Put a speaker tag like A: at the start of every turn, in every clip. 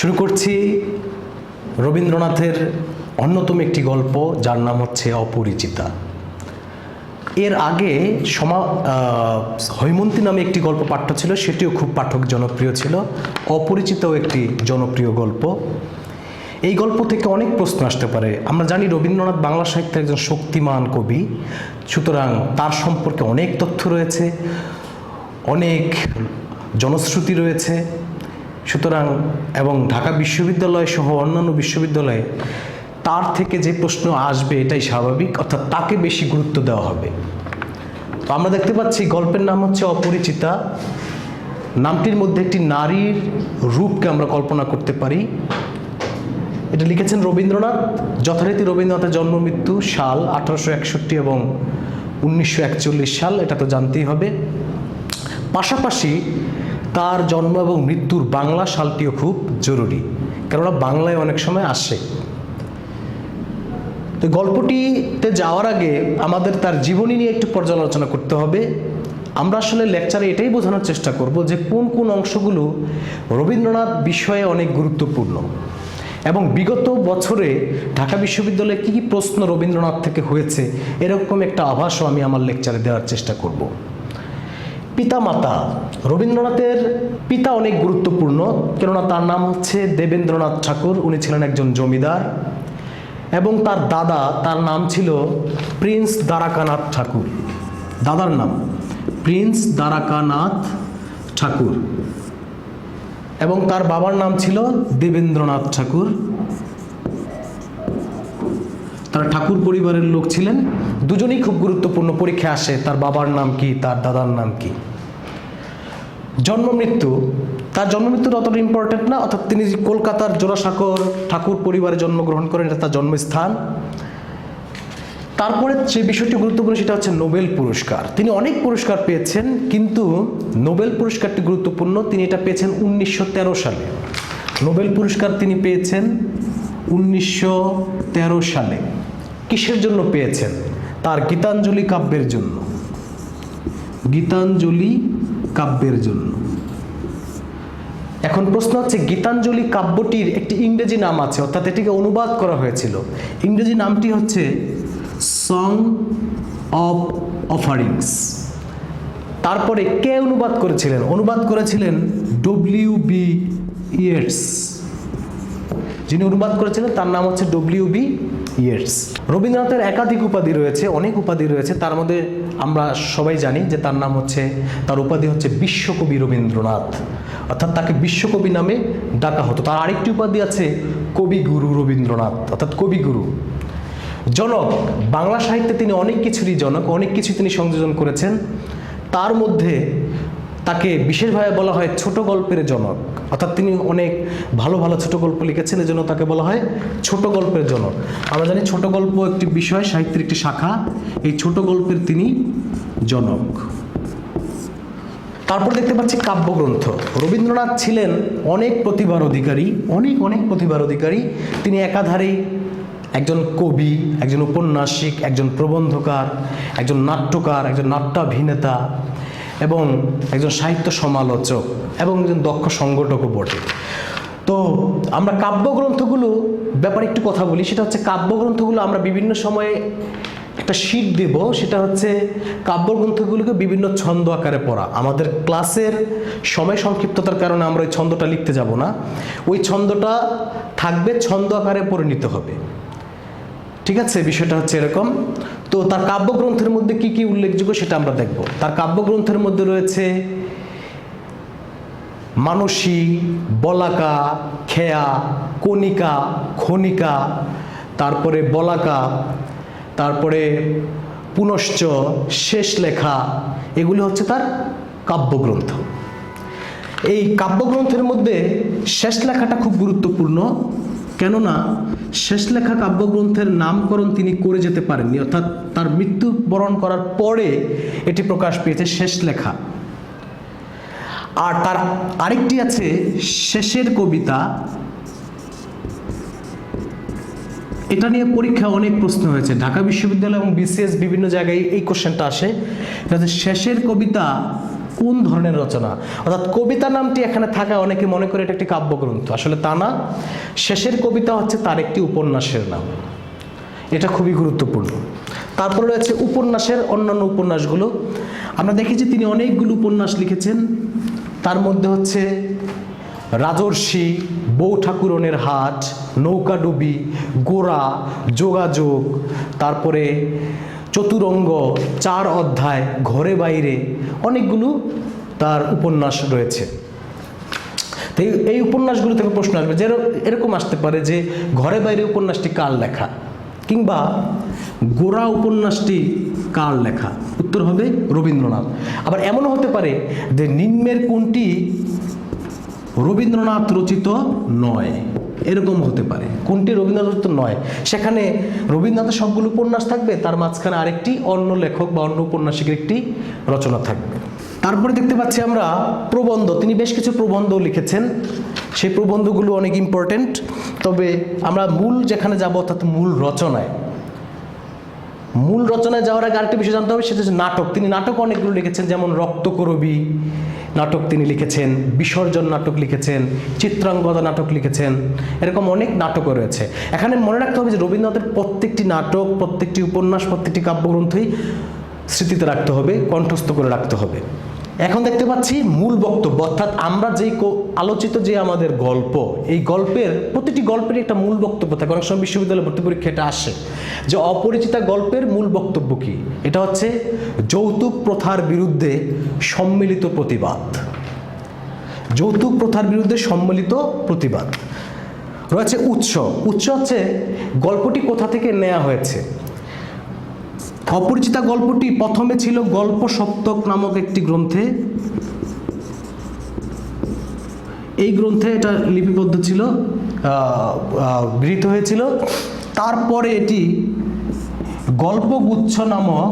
A: শুরু করছি রবীন্দ্রনাথের অন্যতম একটি গল্প, যার নাম হচ্ছে অপরিচিতা। এর আগে সমা হৈমন্তী নামে একটি গল্প পাঠ্য ছিল, সেটিও খুব পাঠক জনপ্রিয় ছিল। অপরিচিতও একটি জনপ্রিয় গল্প। এই গল্প থেকে অনেক প্রশ্ন আসতে পারে। আমরা জানি রবীন্দ্রনাথ বাংলা সাহিত্যের একজন শক্তিমান কবি। সুতরাং তার সম্পর্কে অনেক তথ্য রয়েছে, অনেক জনশ্রুতি রয়েছে। সুতরাং, এবং ঢাকা বিশ্ববিদ্যালয় সহ অন্যান্য বিশ্ববিদ্যালয়ে তার থেকে যে প্রশ্ন আসবে এটাই স্বাভাবিক, অর্থাৎ তাকে বেশি গুরুত্ব দেওয়া হবে। তো আমরা দেখতে পাচ্ছি গল্পের নাম হচ্ছে অপরিচিতা। নামটির মধ্যে একটি নারীর রূপকে আমরা কল্পনা করতে পারি। এটা লিখেছেন রবীন্দ্রনাথ। যথারীতি রবীন্দ্রনাথের জন্ম মৃত্যু সাল আঠারোশো একষট্টি এবং উনিশশো একচল্লিশ সাল, এটা তো জানতেই হবে। পাশাপাশি তার জন্ম এবং মৃত্যুর বাংলা সালটিও খুব জরুরি। কেননা বাংলায় অনেক সময় আসে। তো গল্পটিতে যাওয়ার আগে আমাদের তার জীবনী নিয়ে একটু পর্যালোচনা করতে হবে। আমরা আসলে লেকচারে এটাই বোঝানোর চেষ্টা করব যে কোন কোন অংশগুলো রবীন্দ্রনাথ বিষয়ে অনেক গুরুত্বপূর্ণ এবং বিগত বছরে ঢাকা বিশ্ববিদ্যালয়ে কী কী প্রশ্ন রবীন্দ্রনাথ থেকে হয়েছে, এরকম একটা আভাসও আমি আমার লেকচারে দেওয়ার চেষ্টা করব। পিতা মাতা রবীন্দ্রনাথের পিতা অনেক গুরুত্বপূর্ণ, কেননা তার নাম হচ্ছে দেবেন্দ্রনাথ ঠাকুর। উনি ছিলেন একজন জমিদার এবং তার দাদা, তার নাম ছিল প্রিন্স দ্বারাকানাথ ঠাকুর। দাদার নাম, প্রিন্স দ্বারাকানাথ ঠাকুর। এবং তার বাবার নাম ছিল দেবেন্দ্রনাথ ঠাকুর। তারা ঠাকুর পরিবারের লোক ছিলেন। দুজনেই খুব গুরুত্বপূর্ণ পরীক্ষা আসে তার বাবার নাম কি, তার দাদার নাম কি। জন্ম মৃত্যু, তার জন্ম মৃত্যুটা অতটা ইম্পর্টেন্ট না, অর্থাৎ তিনি কলকাতার জোড়াসাঁকর ঠাকুর পরিবারে জন্মগ্রহণ করেন, এটা তার জন্মস্থান। তারপরে যে বিষয়টি গুরুত্বপূর্ণ, সেটা হচ্ছে নোবেল পুরস্কার। তিনি অনেক পুরস্কার পেয়েছেন, কিন্তু নোবেল পুরস্কারটি গুরুত্বপূর্ণ, তিনি এটা পেয়েছেন উনিশশো তেরো সালে। নোবেল পুরস্কার তিনি পেয়েছেন উনিশশো তেরো সালে। কিসের জন্য পেয়েছেন? তার গীতাঞ্জলি কাব্যের জন্য। গীতাঞ্জলি কাব্যের জন্য। এখন প্রশ্ন হচ্ছে, গীতাঞ্জলি কাব্যটির একটি ইংরেজি নাম আছে, অর্থাৎ এটিকে অনুবাদ করা হয়েছিল। ইংরেজি নামটি হচ্ছে সং অফ অফারিংস তারপরে কে অনুবাদ করেছিলেন? অনুবাদ করেছিলেন ডব্লিউ বি ইয়েটস যিনি অনুবাদ করেছিলেন, তার নাম হচ্ছে ডব্লিউ বি ইয়েটস রবীন্দ্রনাথের একাধিক উপাধি রয়েছে, অনেক উপাধি রয়েছে, তার মধ্যে আমরা সবাই জানি যে তার নাম হচ্ছে, তার উপাধি হচ্ছে বিশ্বকবি রবীন্দ্রনাথ। অর্থাৎ তাকে বিশ্বকবি নামে ডাকা হতো। তার আরেকটি উপাধি আছে কবিগুরু রবীন্দ্রনাথ, অর্থাৎ কবিগুরু। জনক, বাংলা সাহিত্যে তিনি অনেক কিছুরই জনক, অনেক কিছু তিনি সংযোজন করেছেন। তার মধ্যে তাকে বিশেষভাবে বলা হয় ছোট গল্পের জনক। অর্থাৎ তিনি অনেক ভালো ভালো ছোট গল্প লিখেছেন এজন্য তাকে বলা হয় ছোট গল্পের জনক। আমরা জানি ছোট গল্প একটি বিষয়, সাহিত্যের একটি শাখা। এই ছোট গল্পের তিনি জনক। তারপর দেখতে পাচ্ছি কাব্যগ্রন্থ। রবীন্দ্রনাথ ছিলেন অনেক প্রতিভার অধিকারী, অনেক অনেক প্রতিভার অধিকারী। তিনি একাধারেই একজন কবি, একজন উপন্যাসিক, একজন প্রবন্ধকার, একজন নাট্যকার, একজন নাট্যাভিনেতা। এবং একজন সাহিত্য সমালোচক এবং একজন দক্ষ সংগঠকও বটে। তো আমরা কাব্যগ্রন্থগুলো ব্যাপারে একটু কথা বলি, সেটা হচ্ছে কাব্যগ্রন্থগুলো আমরা বিভিন্ন সময়ে একটা শীট দেব, সেটা হচ্ছে কাব্যগ্রন্থগুলোকে বিভিন্ন ছন্দ আকারে পড়া। আমাদের ক্লাসের সময় সংক্ষিপ্ততার কারণে আমরা ওই ছন্দটা লিখতে যাব না। ওই ছন্দটা থাকবে, ছন্দ আকারে পরিণত হবে। ঠিক আছে, বিষয়টা হচ্ছে এরকম। তো তার কাব্যগ্রন্থের মধ্যে কি কি উল্লেখযোগ্য সেটা আমরা দেখব। তার কাব্যগ্রন্থের মধ্যে রয়েছে মানসী, বলাকা, খেয়া, কণিকা, খনিকা, তারপরে বলাকা, তারপরে পুনশ্চ শেষ লেখা, এগুলি হচ্ছে তার কাব্যগ্রন্থ। এই কাব্যগ্রন্থের মধ্যে শেষ লেখাটা খুব গুরুত্বপূর্ণ। কেননা শেষ লেখা কাব্যগ্রন্থের নামকরণ তিনি করে যেতে পারেননি, অর্থাৎ তার মৃত্যুবরণ করার পরে এটি প্রকাশ পেয়েছে শেষ লেখা। আর তার আরেকটি আছে শেষের কবিতা। এটা নিয়ে পরীক্ষা অনেক প্রশ্ন হয়েছে। ঢাকা বিশ্ববিদ্যালয় এবং বিসিএস বিভিন্ন জায়গায় এই কোশ্চেনটা আসে। শেষের কবিতা কোন ধরনের রচনা? অর্থাৎ কবিতা নামটি এখানে থাকা অনেকে মনে করে এটা একটি কাব্যগ্রন্থ। আসলে তা না। শেষের কবিতা হচ্ছে তার একটি উপন্যাসের নাম। এটা খুবই গুরুত্বপূর্ণ। তারপরে রয়েছে উপন্যাসের অন্যান্য উপন্যাসগুলো। আমরা দেখেছি তিনি অনেকগুলো উপন্যাস লিখেছেন। তার মধ্যে হচ্ছে রাজর্ষি, বউ ঠাকুরনের হাট নৌকাডুবি গোড়া, যোগাযোগ, তারপরে চতুরঙ্গ, চার অধ্যায়, ঘরে বাইরে অনেকগুলো তার উপন্যাস রয়েছে। তো এই- উপন্যাসগুলো থেকে প্রশ্ন আসবে যে এরকম আসতে পারে যে ঘরে বাইরে উপন্যাসটি কার লেখা? কিংবা গোড়া উপন্যাসটি কার লেখা? উত্তর হবে রবীন্দ্রনাথ। আবার এমনও হতে পারে যে নিম্নের কোনটি রবীন্দ্রনাথ রচিত নয়। এরকম হতে পারে। কোনটি রবীন্দ্রনাথ নয়। সেখানে রবীন্দ্রনাথের সবগুলো উপন্যাস থাকবে, তার মাঝখানে আরেকটি অন্য লেখক বা অন্য উপন্যাসিকের একটি রচনা থাকবে। তারপরে দেখতে পাচ্ছি আমরা প্রবন্ধ। তিনি বেশ কিছু প্রবন্ধ লিখেছেন। সেই প্রবন্ধগুলো অনেক ইম্পর্টেন্ট তবে আমরা মূল যেখানে যাব অর্থাৎ মূল রচনায়। মূল রচনায় যাওয়ার আগে আরেকটি বিষয় জানতে হবে, সেটা হচ্ছে নাটক। তিনি নাটক অনেকগুলো লিখেছেন, যেমন রক্তকরবী নাটক তিনি লিখেছেন, বিসর্জন নাটক লিখেছেন, চিত্রাঙ্গদা নাটক লিখেছেন, এরকম অনেক নাটকও রয়েছে। এখানে মনে রাখতে হবে যে রবীন্দ্রনাথের প্রত্যেকটি নাটক, প্রত্যেকটি উপন্যাস, প্রত্যেকটি কাব্যগ্রন্থই স্মৃতিতে রাখতে হবে, কণ্ঠস্থ করে রাখতে হবে। এখন দেখতে পাচ্ছি মূল বক্তব্য, অর্থাৎ আমরা যেই আলোচিত যে আমাদের গল্প, এই গল্পের প্রতিটি গল্পের একটা মূল বক্তব্য থাকে। অনেক সময় বিশ্ববিদ্যালয় ভর্তি পরীক্ষা এটা আসে। যে অপরিচিতা গল্পের মূল বক্তব্য কি? এটা হচ্ছে যৌতুক প্রথার বিরুদ্ধে সম্মিলিত প্রতিবাদ। যৌতুক প্রথার বিরুদ্ধে সম্মিলিত প্রতিবাদ। রয়েছে উৎস। উৎস হচ্ছে গল্পটি কোথা থেকে নেওয়া হয়েছে? অপরিচিতা গল্পটি প্রথমে ছিল গল্প সপ্তক নামক একটি গ্রন্থে। এই গ্রন্থে এটা লিপিবদ্ধ ছিল গৃহীত হয়েছিল। তারপরে এটি গল্পগুচ্ছ নামক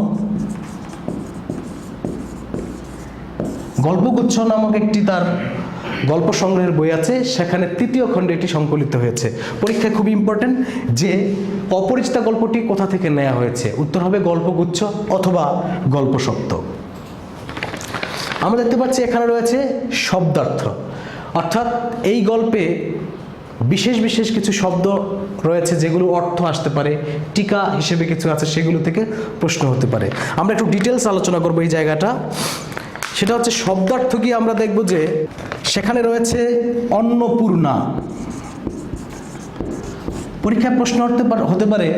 A: গল্পগুচ্ছ নামক একটি তার গল্প সংগ্রহের বই আছে, সেখানে তৃতীয় খণ্ডে এটি সংকলিত হয়েছে। পরীক্ষায় খুব ইম্পর্টেন্ট যে অপরিচিতা গল্পটি কোথা থেকে নেওয়া হয়েছে। উত্তর হবে গল্পগুচ্ছ অথবা গল্প সত্য আমরা দেখতে পাচ্ছি এখানে রয়েছে শব্দার্থ। অর্থাৎ এই গল্পে বিশেষ বিশেষ কিছু শব্দ রয়েছে যেগুলো অর্থ আসতে পারে, টিকা হিসেবে কিছু আছে সেগুলো থেকে প্রশ্ন হতে পারে। আমরা একটু ডিটেলস আলোচনা করব এই জায়গাটা। সেটা হচ্ছে শব্দার্থ কি আমরা দেখব যে সেখানে রয়েছে অন্নপূর্ণা। পরীক্ষায় প্রশ্ন হতে পারে হতে পারে,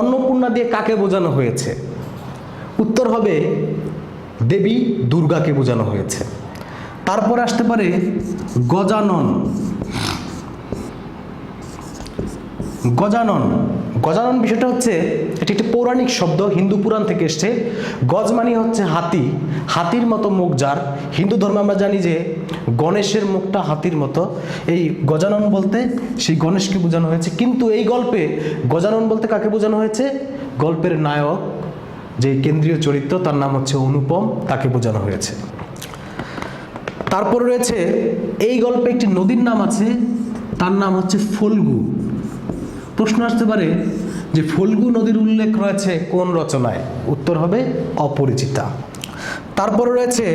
A: অন্নপূর্ণা দিয়ে কাকে বোঝানো হয়েছে? উত্তর হবে, দেবী দুর্গাকে বোঝানো হয়েছে। তারপরে আসতে পারে গজানন। গজানন। গজানন বিষয়টা হচ্ছে এটি একটি পৌরাণিক শব্দ, হিন্দু পুরাণ থেকে এসছে। গজ মানে হচ্ছে হাতি। হাতির মতো মুখ যার। হিন্দু ধর্মে আমরা জানি যে গণেশের মুখটা হাতির মতো। এই গজানন বলতে সেই গণেশকে বোঝানো হয়েছে। কিন্তু এই গল্পে গজানন বলতে কাকে বোঝানো হয়েছে? গল্পের নায়ক, যে কেন্দ্রীয় চরিত্র, তার নাম হচ্ছে অনুপম, তাকে বোঝানো হয়েছে। তারপর রয়েছে, এই গল্পে একটি নদীর নাম আছে, তার নাম হচ্ছে ফল্গু। প্রশ্ন আসতে পারে যে ফল্গু নদীর উল্লেখ রয়েছে কোন রচনায়? উত্তর হবে অপরিচিতা। তারপরে রয়েছে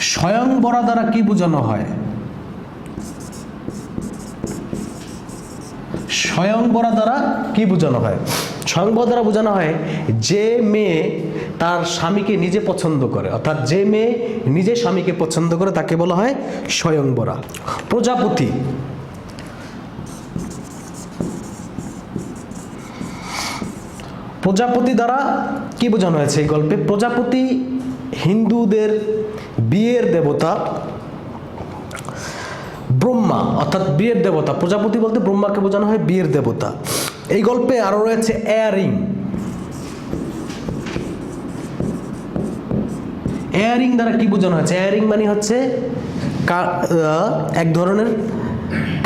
A: স্বয়ংবরা দ্বারা কি বোঝানো হয়? স্বয়ংবরা দ্বারা কি বোঝানো হয়? স্বয়ংবরা দ্বারা বোঝানো হয় যে মেয়ে তার স্বামীকে নিজে পছন্দ করে। অর্থাৎ যে মেয়ে নিজে স্বামীকে পছন্দ করে তাকে বলা হয় স্বয়ংবরা প্রজাপতি প্রজাপতি দ্বারা কি বোঝানো হয়েছে এই গল্পে? প্রজাপতি হিন্দুদের বিয়ের দেবতা, ব্রহ্মা, অর্থাৎ বিয়ের দেবতা। প্রজাপতি বলতে ব্রহ্মাকে বোঝানো হয় বিয়ের দেবতা। এই গল্পে আরও রয়েছে এয়ারিং। এয়ারিং দ্বারা কি বোঝানো হয়েছে? এয়ারিং মানে হচ্ছে এক ধরনের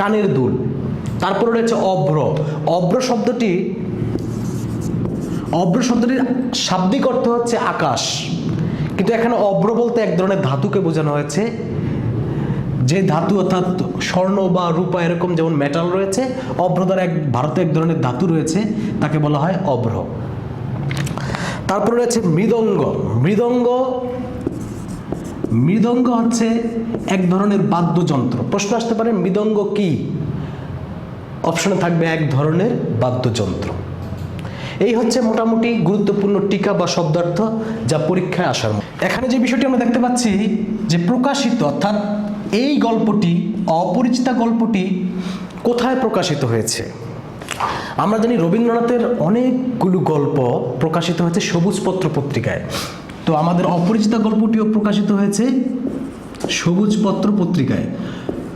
A: কানের দুল। তারপরে রয়েছে অভ্র। অভ্র শব্দটি অভ্র শব্দটির শাব্দিক অর্থ হচ্ছে আকাশ। কিন্তু এখানে অভ্র বলতে এক ধরনের ধাতুকে বোঝানো হয়েছে। যে ধাতু অর্থাৎ স্বর্ণ বা রূপা এরকম যেমন মেটাল রয়েছে অভ্র দ্বারা এক ভারতে এক ধরনের ধাতু রয়েছে, তাকে বলা হয় অভ্র তারপরে রয়েছে মৃদঙ্গ। মৃদঙ্গ মৃদঙ্গ হচ্ছে এক ধরনের বাদ্যযন্ত্র। প্রশ্ন আসতে পারে, মৃদঙ্গ কি? অপশনে থাকবে এক ধরনের বাদ্যযন্ত্র। এই হচ্ছে মোটামুটি গুরুত্বপূর্ণ টিকা বা শব্দার্থ যা পরীক্ষায় আসার। এখানে যে বিষয়টি আমরা দেখতে পাচ্ছি, যে প্রকাশিত অর্থাৎ এই গল্পটি, অপরিচিতা গল্পটি কোথায় প্রকাশিত হয়েছে? আমরা জানি রবীন্দ্রনাথের অনেকগুলো গল্প প্রকাশিত হয়েছে সবুজপত্র পত্রিকায়। তো আমাদের অপরিচিতা গল্পটিও প্রকাশিত হয়েছে সবুজপত্র পত্রিকায়।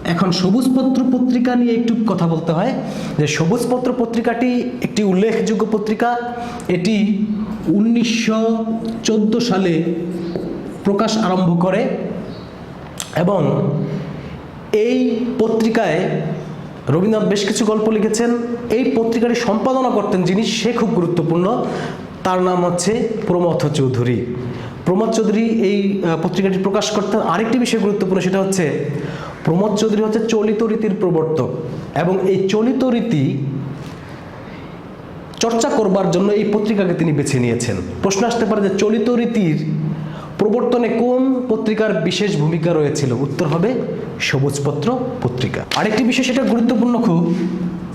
A: এখন সবুজপত্র পত্রিকা নিয়ে একটু কথা বলতে হয়। যে সবুজপত্র পত্রিকাটি একটি উল্লেখযোগ্য পত্রিকা। এটি উনিশশো চোদ্দ সালে প্রকাশ আরম্ভ করে এবং এই পত্রিকায় রবীন্দ্রনাথ বেশ কিছু গল্প লিখেছেন। এই পত্রিকাটি সম্পাদনা করতেন যিনি, সে খুব গুরুত্বপূর্ণ। তার নাম হচ্ছে প্রমথ চৌধুরী। প্রমথ চৌধুরী এই পত্রিকাটি প্রকাশ করতেন। আরেকটি বিষয় গুরুত্বপূর্ণ, সেটা হচ্ছে প্রমথ চৌধুরী হচ্ছে চলিত রীতির প্রবর্তক এবং এই চলিত রীতি চর্চা করবার জন্য এই পত্রিকাকে তিনি বেছে নিয়েছেন। প্রশ্ন আসতে পারে যে চলিত রীতির প্রবর্তনে কোন পত্রিকার বিশেষ ভূমিকা রয়েছিল? উত্তর হবে সবুজপত্র পত্রিকা। আরেকটি বিষয় সেটা গুরুত্বপূর্ণ খুব,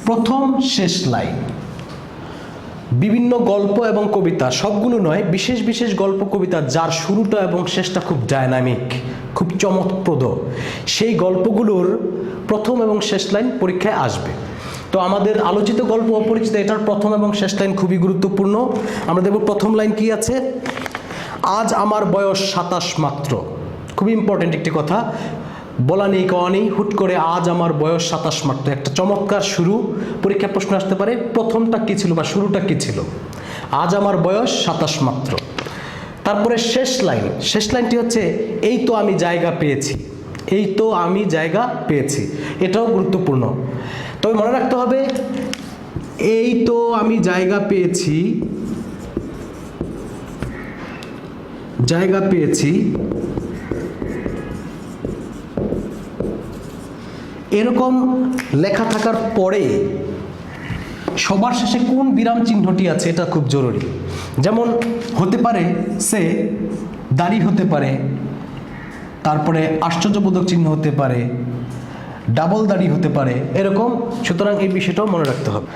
A: প্রথম শেষ লাইন। বিভিন্ন গল্প এবং কবিতা, সবগুলো নয়, বিশেষ বিশেষ গল্প কবিতা যার শুরুটা এবং শেষটা খুব ডায়নামিক, খুব চমকপ্রদ। সেই গল্পগুলোর প্রথম এবং শেষ লাইন পরীক্ষায় আসবে। তো আমাদের আলোচিত গল্প অপরিচিত এটার প্রথম এবং শেষ লাইন খুবই গুরুত্বপূর্ণ। আমরা দেখব প্রথম লাইন কি আছে? আজ আমার বয়স সাতাশ মাত্র। খুবই ইম্পর্টেন্ট একটি কথা। বলা নেই, কওয়া নেই। হুট করে আজ আমার বয়স সাতাশ মাত্র। একটা চমৎকার শুরু। পরীক্ষা প্রশ্ন আসতে পারে, প্রথমটা কী ছিল বা শুরুটা কী ছিল? আজ আমার বয়স সাতাশ মাত্র। তারপরে শেষ লাইন। শেষ লাইনটি হচ্ছে, এই তো আমি জায়গা পেয়েছি। এই তো আমি জায়গা পেয়েছি। এটাও গুরুত্বপূর্ণ। তবে মনে রাখতে হবে, এই তো আমি জায়গা পেয়েছি জায়গা পেয়েছি এরকম লেখা থাকার পরে সবার শেষে কোন বিরাম চিহ্নটি আছে এটা খুব জরুরি। যেমন হতে পারে সে দাড়ি হতে পারে, তারপরে আশ্চর্যবোধক চিহ্ন হতে পারে, ডাবল দাড়ি হতে পারে, এরকম। সুতরাং এই বিষয়টাও মনে রাখতে হবে।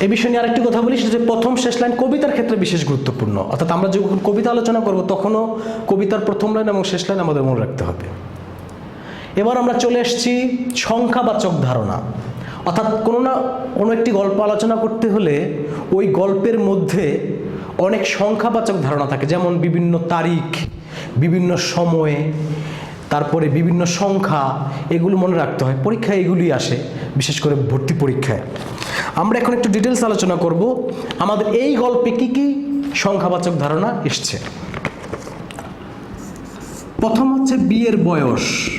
A: এই বিষয় নিয়ে আরেকটি কথা বলি, সেটা প্রথম শেষ লাইন কবিতার ক্ষেত্রে বিশেষ গুরুত্বপূর্ণ। অর্থাৎ আমরা যখন কবিতা আলোচনা করব, তখনও কবিতার প্রথম লাইন এবং শেষ লাইন আমাদের মনে রাখতে হবে। এবার আমরা চলে এসেছি সংখ্যাবাচক ধারণা। অর্থাৎ কোনো না কোনো একটি গল্প আলোচনা করতে হলে ওই গল্পের মধ্যে অনেক সংখ্যাবাচক ধারণা থাকে। যেমন বিভিন্ন তারিখ, বিভিন্ন সময়ে, তারপরে বিভিন্ন সংখ্যা, এগুলো মনে রাখতে হয়। পরীক্ষায় এগুলি আসে, বিশেষ করে ভর্তি পরীক্ষায়। আমরা এখন একটু ডিটেলস আলোচনা করব। আমাদের এই গল্পে কি কি সংখ্যাবাচক ধারণা এসছে? প্রথম হচ্ছে বিয়ের বয়স।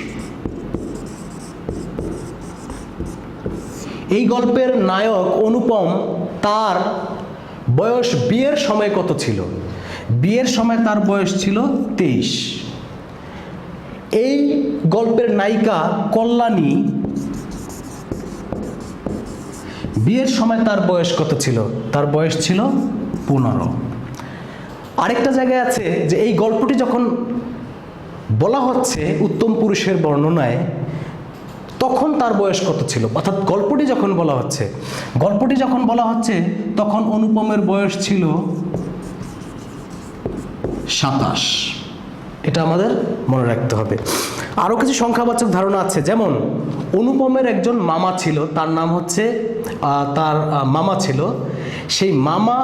A: এই গল্পের নায়ক অনুপম, তার বয়স বিয়ের সময় কত ছিল? বিয়ের সময় তার বয়স ছিল তেইশ। এই গল্পের নায়িকা কল্যাণী, বিয়ের সময় তার বয়স কত ছিল? তার বয়স ছিল পনেরো। আরেকটা জায়গায় আছে যে এই গল্পটি যখন বলা হচ্ছে উত্তম পুরুষের বর্ণনায় তখন তার বয়স কত ছিল? অর্থাৎ গল্পটি যখন বলা হচ্ছে, গল্পটি যখন বলা হচ্ছে, তখন অনুপমের বয়স ছিল সাতাশ। এটা আমাদের মনে রাখতে হবে। আরও কিছু সংখ্যাবাচক ধারণা আছে। যেমন, অনুপমের একজন মামা ছিল, তার নাম হচ্ছে তার মামা ছিল। সেই মামা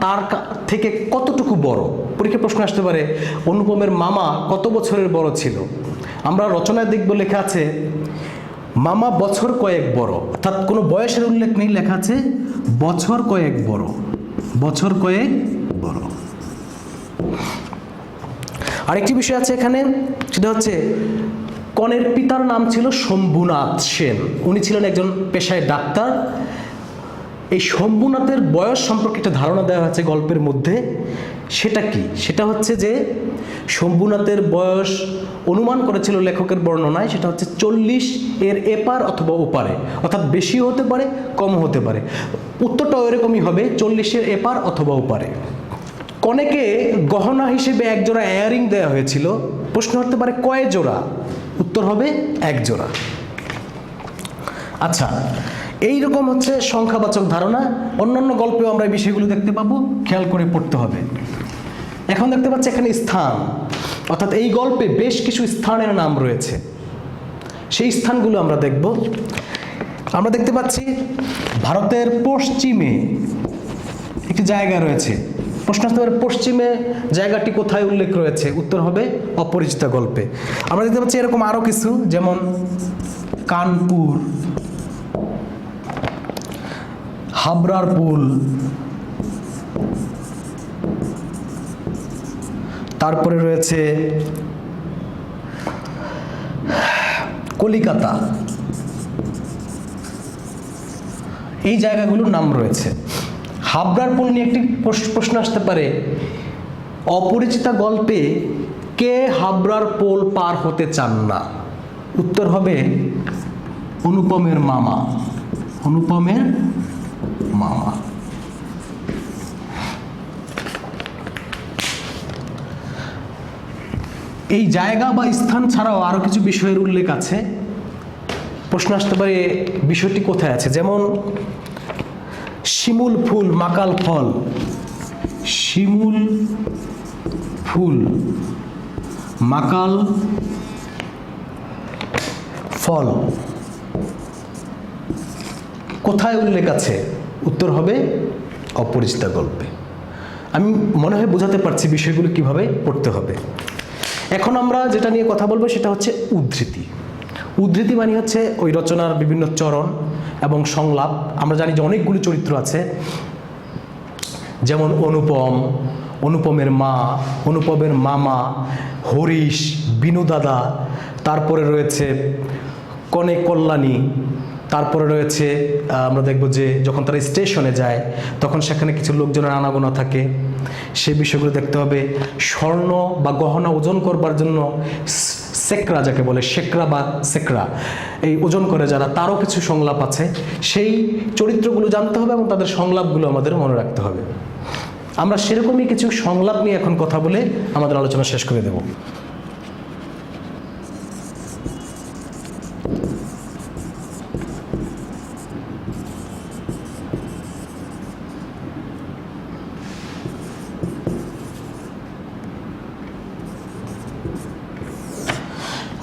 A: তার থেকে কতটুকু বড়? পরীক্ষা প্রশ্ন আসতে পারে, অনুপমের মামা কত বছরের বড় ছিল? আমরা রচনায় দেখব লেখা আছে মামা বছর কয়েক বড়। অর্থাৎ কোনো বয়সের উল্লেখ নেই, লেখা আছে, বছর কয়েক বড়। বছর কয়েক বড়। আরেকটি বিষয় আছে এখানে, সেটা হচ্ছে, কনের পিতার নাম ছিল শম্ভুনাথ সেন। উনি ছিলেন একজন পেশায় ডাক্তার। এই শম্ভুনাথের বয়স সম্পর্কে একটা ধারণা দেওয়া হয়েছে গল্পের মধ্যে। সেটা কি? সেটা হচ্ছে যে শম্ভুনাথের বয়স অনুমান করেছিল লেখকের বর্ণনায়, সেটা হচ্ছে চল্লিশ এর এপার অথবা ওপারে। অর্থাৎ বেশিও হতে পারে, কমও হতে পারে। উত্তরটাও এরকমই হবে চল্লিশের এপার অথবা ওপারে। কনেকে গহনা হিসেবে এক জোড়া এয়ারিং দেওয়া হয়েছিল। প্রশ্ন হতে পারে, কয় জোড়া? উত্তর হবে, এক জোড়া। আচ্ছা এই রকম হচ্ছে সংখ্যাবাচক ধারণা। অন্যান্য গল্পেও আমরা এই বিষয়গুলো দেখতে পাবো। খেয়াল করে পড়তে হবে। এখন দেখতে পাচ্ছি এখানে স্থান। অর্থাৎ এই গল্পে বেশ কিছু স্থানের নাম রয়েছে। সেই স্থানগুলো আমরা দেখব। আমরা দেখতে পাচ্ছি ভারতের পশ্চিমে একটি জায়গা রয়েছে। প্রশ্ন আসতে পারে, পশ্চিমে জায়গাটি কোথায় উল্লেখ রয়েছে? উত্তর হবে, অপরিচিত গল্পে। আমরা দেখতে পাচ্ছি এরকম আরও কিছু, যেমন কানপুর হাবড়ার পুল। তারপরে রয়েছে কলিকাতা। এই জায়গাগুলোর নাম রয়েছে। হাবড়ার পুল নিয়ে একটি প্রশ- প্রশ্ন আসতে পারে। অপরিচিতা গল্পে কে হাবড়ার পোল পার হতে চান না? উত্তর হবে অনুপমের মামা। অনুপমের মামা এই জায়গা বা স্থান ছাড়াও আরও কিছু বিষয়ের উল্লেখ আছে। প্রশ্ন আসতে পারে, বিষয়টি কোথায় আছে? যেমন, শিমুল ফুল, মাকাল ফল। শিমুল ফুল, মাকাল ফল। কোথায় উল্লেখ আছে? উত্তর হবে অপরিচিতা গল্পে। আমি মনে হয় বোঝাতে পারছি বিষয়গুলো কীভাবে পড়তে হবে। এখন আমরা যেটা নিয়ে কথা বলব সেটা হচ্ছে উদ্ধৃতি। উদ্ধৃতি মানে হচ্ছে ওই রচনার বিভিন্ন চরণ এবং সংলাপ। আমরা জানি যে অনেকগুলি চরিত্র আছে। যেমন অনুপম, অনুপমের মা, অনুপমের মামা, হরিশ বিনু দাদা তারপরে রয়েছে কনে কল্যাণী তারপরে রয়েছে আমরা দেখব যে যখন তারা স্টেশনে যায়, তখন সেখানে কিছু লোকজনের আনাগোনা থাকে। সে বিষয়গুলো দেখতে হবে। স্বর্ণ বা গহনা ওজন করবার জন্য সেকরা যাকে বলে, সেকরা বা সেকরা, এই ওজন করে যারা, তারও কিছু সংলাপ আছে। সেই চরিত্রগুলো জানতে হবে এবং তাদের সংলাপগুলো আমাদের মনে রাখতে হবে। আমরা সেরকমই কিছু সংলাপ নিয়ে এখন কথা বলে আমাদের আলোচনা শেষ করে দেব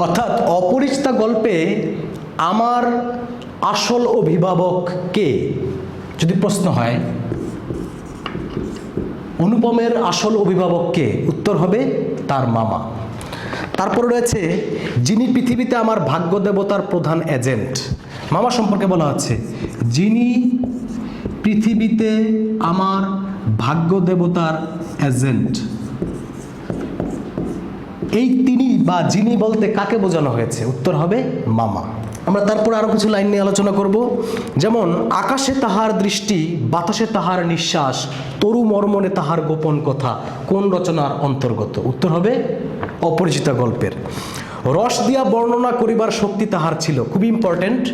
A: অর্থাৎ অপরিচিতা গল্পে আমার আসল অভিভাবক কে? যদি প্রশ্ন হয়, অনুপমের আসল অভিভাবক কে? উত্তর হবে তার মামা। তারপর রয়েছে, যিনি পৃথিবীতে আমার ভাগ্য দেবতার প্রধান এজেন্ট। মামা সম্পর্কে বলা হচ্ছে যিনি পৃথিবীতে আমার ভাগ্য দেবতার এজেন্ট। এই তিনি বা যিনি বলতে কাকে বোঝানো হয়েছে? উত্তর হবে মামা। আমরা তারপর আরও কিছু লাইন নিয়ে আলোচনা করব। যেমন, আকাশে তাহার দৃষ্টি, বাতাসে তাহার নিঃশ্বাস, তরু মর্মনে তাহার গোপন কথা, কোন রচনার অন্তর্গত? উত্তর হবে অপরিচিতা গল্পের। রস দিয়া বর্ণনা করিবার শক্তি তাহার ছিল। খুবই ইম্পর্টেন্ট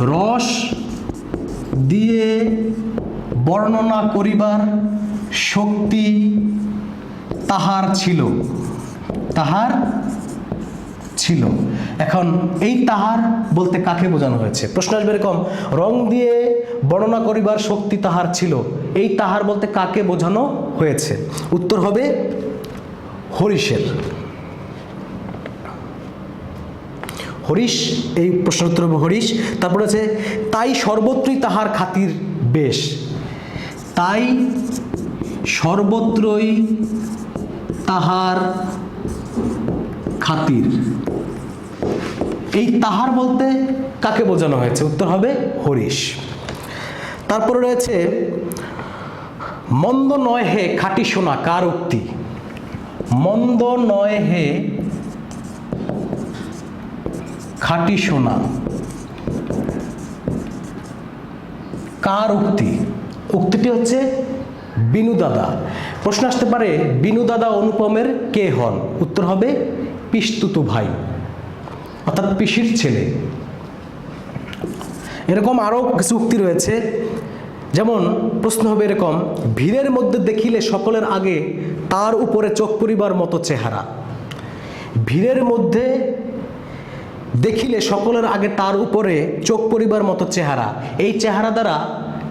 A: রস দিয়ে বর্ণনা করিবার শক্তি তাহার ছিল। তাহার ছিল। এখন এই তাহার বলতে কাকে বোঝানো হয়েছে? প্রশ্ন আসবে এরকম, রং দিয়ে বর্ণনা করিবার শক্তি তাহার ছিল। এই তাহার বলতে কাকে বোঝানো হয়েছে? উত্তর হবে হরিশের হরিশ, এই প্রশ্ন উত্তর হবে হরিশ। তারপরে আছে, তাই সর্বত্রই তাহার খাতির বেশ। তাই সর্বত্রই তাহার খাতির। এই তাহার বলতে কাকে বোঝানো হয়েছে? উত্তর হবে হরিশ। তারপরে রয়েছে, মন্দ নয় হে খাটি সোনা, কার উক্তি? মন্দ নয় হে খাটি সোনা, কার উক্তি? উক্তিটি হচ্ছে বিনু দাদা। প্রশ্ন আসতে পারে, বিনু দাদা অনুপমের কে হন? উত্তর হবে পিস্তুতু ভাই, অর্থাৎ পিসির ছেলে। এরকম আরও কিছু উক্তি রয়েছে। যেমন, প্রশ্ন হবে এরকম, ভিড়ের মধ্যে দেখিলে সকলের আগে তার উপরে চোখ পরিবার মতো চেহারা। ভিড়ের মধ্যে দেখিলে সকলের আগে তার উপরে চোখ পরিবার মতো চেহারা। এই চেহারা দ্বারা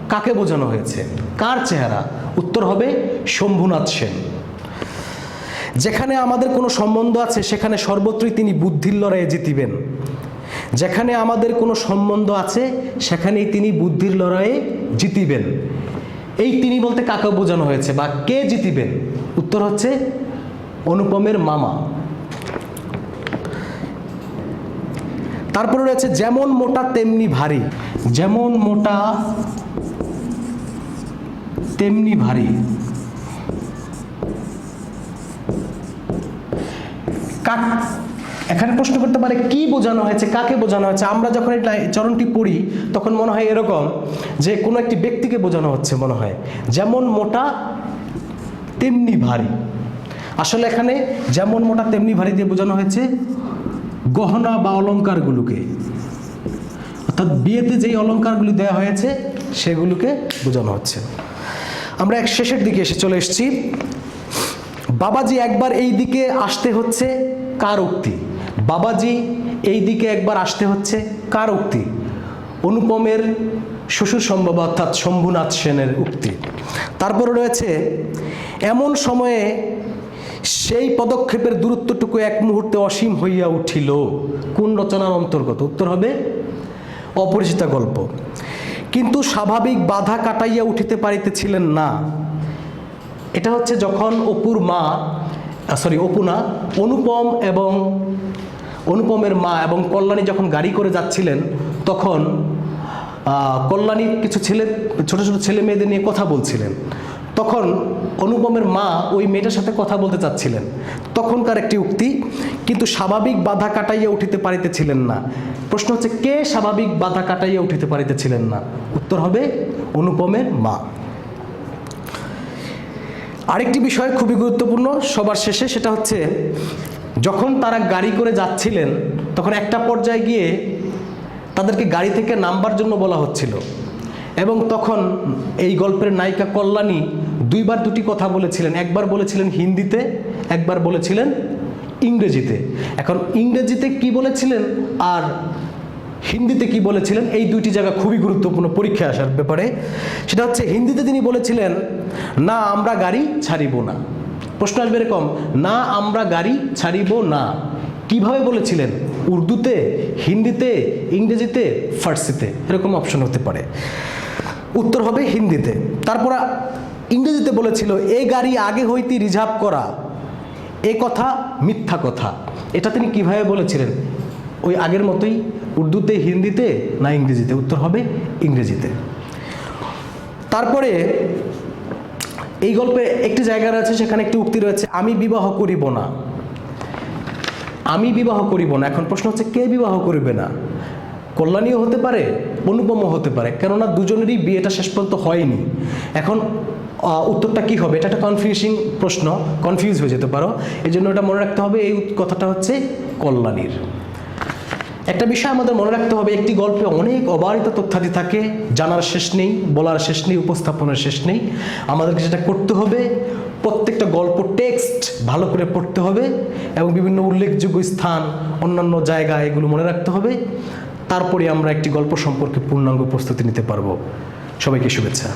A: কাকে বোঝানো হয়েছে? কার চেহারা? উত্তর হবে শম্ভুনাথ সেন। যেখানে আমাদের কোনো সম্বন্ধ আছে, সেখানে সর্বত্রই তিনি বুদ্ধির লড়াইয়ে জিতিবেন। যেখানে আমাদের কোনো সম্বন্ধ আছে, সেখানেই তিনি বুদ্ধির লড়াইয়ে জিতিবেন। এই তিনি বলতে কাকে বোঝানো হয়েছে বা কে জিতিবেন? উত্তর হচ্ছে অনুপমের মামা। তারপরে রয়েছে, যেমন মোটা তেমনি ভারী। যেমন মোটা তেমনি ভারী। কাক? এখানে প্রশ্ন করতে পারে, কি বোঝানো হয়েছে, কাকে বোঝানো হয়েছে? আমরা যখন এই চরণটি পড়ি, তখন মনে হয় এরকম যে কোনো একটি ব্যক্তিকে বোঝানো হচ্ছে মনে হয়। যেমন মোটা, তেমনি ভারী। আসলে এখানে যেমন মোটা, তেমনি ভারী দিয়ে বোঝানো হয়েছে গহনা বা অলংকারগুলোকে অর্থাৎ বিয়েতে যেই অলংকারগুলি দেওয়া হয়েছে, সেগুলোকে বোঝানো হচ্ছে। আমরা এক শেষের দিকে এসে চলে এসেছি। বাবাজি একবার এই দিকে আসতে হচ্ছে কার উক্তি? বাবাজি এই দিকে একবার আসতে হচ্ছে, কার উক্তি? অনুপমের শ্বশুর সম্ভব, অর্থাৎ শম্ভুনাথ সেনের উক্তি। তারপরে রয়েছে, এমন সময়ে সেই পদক্ষেপের দূরত্বটুকু এক মুহূর্তে অসীম হইয়া উঠিল। কোন রচনার অন্তর্গত? উত্তর হবে, অপরিচিতা গল্প। কিন্তু স্বাভাবিক বাধা কাটাইয়া উঠিতে পারিতেছিলেন না। এটা হচ্ছে যখন অপুর মা সরি অপু না অনুপম এবং অনুপমের মা এবং কল্যাণী যখন গাড়ি করে যাচ্ছিলেন তখন আহ, কল্যাণীর কিছু ছেলে ছোট ছোট ছেলে মেয়েদের নিয়ে কথা বলছিলেন। তখন অনুপমের মা ওই মেয়েটার সাথে কথা বলতে চাচ্ছিলেন। তখনকার একটি উক্তি কিন্তু স্বাভাবিক বাধা কাটাইয়া উঠিতে পারিতেছিলেন না। প্রশ্ন হচ্ছে কে স্বাভাবিক বাধা কাটাইয়া উঠিতে পারিতেছিলেন না? উত্তর হবে অনুপমের মা। আরেকটি বিষয় খুবই গুরুত্বপূর্ণ সবার শেষে, সেটা হচ্ছে যখন তারা গাড়ি করে যাচ্ছিলেন, তখন একটা পর্যায়ে গিয়ে তাদেরকে গাড়ি থেকে নামবার জন্য বলা হচ্ছিল। এবং তখন এই গল্পের নায়িকা কল্যাণী দুইবার দুটি কথা বলেছিলেন। একবার বলেছিলেন হিন্দিতে, একবার বলেছিলেন ইংরেজিতে। এখন ইংরেজিতে কি বলেছিলেন আর হিন্দিতে কি বলেছিলেন? এই দুইটি জায়গা খুবই গুরুত্বপূর্ণ পরীক্ষায় আসার ব্যাপারে। সেটা হচ্ছে, হিন্দিতে তিনি বলেছিলেন, না, আমরা গাড়ি ছাড়িব না। প্রশ্ন আসবে এরকম, না, আমরা গাড়ি ছাড়িব না। কীভাবে বলেছিলেন? উর্দুতে, হিন্দিতে, ইংরেজিতে, ফার্সিতে, এরকম অপশন হতে পারে। উত্তর হবে হিন্দিতে। তারপর ইংরেজিতে বলেছিল, এ গাড়ি আগে হইতে রিজার্ভ করা। এ কথা মিথ্যা কথা। এটা তিনি কীভাবে বলেছিলেন? ওই আগের মতোই উর্দুতে, হিন্দিতে না ইংরেজিতে? উত্তর হবে ইংরেজিতে। তারপরে এই গল্পে একটি জায়গা রয়েছে, সেখানে একটি উক্তি রয়েছে, আমি বিবাহ করিব না। আমি বিবাহ করিব না। এখন প্রশ্ন হচ্ছে, কে বিবাহ করিবে না? কল্যাণীও হতে পারে, অনুপমও হতে পারে, কেননা দুজনেরই বিয়েটা শেষ পর্যন্ত হয়নি। এখন উত্তরটা কি হবে? এটা একটা কনফিউজিং প্রশ্ন কনফিউজ হয়ে যেতে পারো। এই জন্য এটা মনে রাখতে হবে, এই কথাটা হচ্ছে কল্যাণীর। একটা বিষয় আমাদের মনে রাখতে হবে, একটি গল্পে অনেক অবারিত তথ্যাদি থাকে, জানার শেষ নেই, বলার শেষ নেই, উপস্থাপনের শেষ নেই। আমাদেরকে যেটা করতে হবে, প্রত্যেকটা গল্প টেক্সট ভালো করে পড়তে হবে এবং বিভিন্ন উল্লেখযোগ্য স্থান, অন্যান্য জায়গা এগুলো মনে রাখতে হবে। তারপরে আমরা একটি গল্প সম্পর্কে পূর্ণাঙ্গ প্রস্তুতি নিতে পারব। সবাইকে শুভেচ্ছা।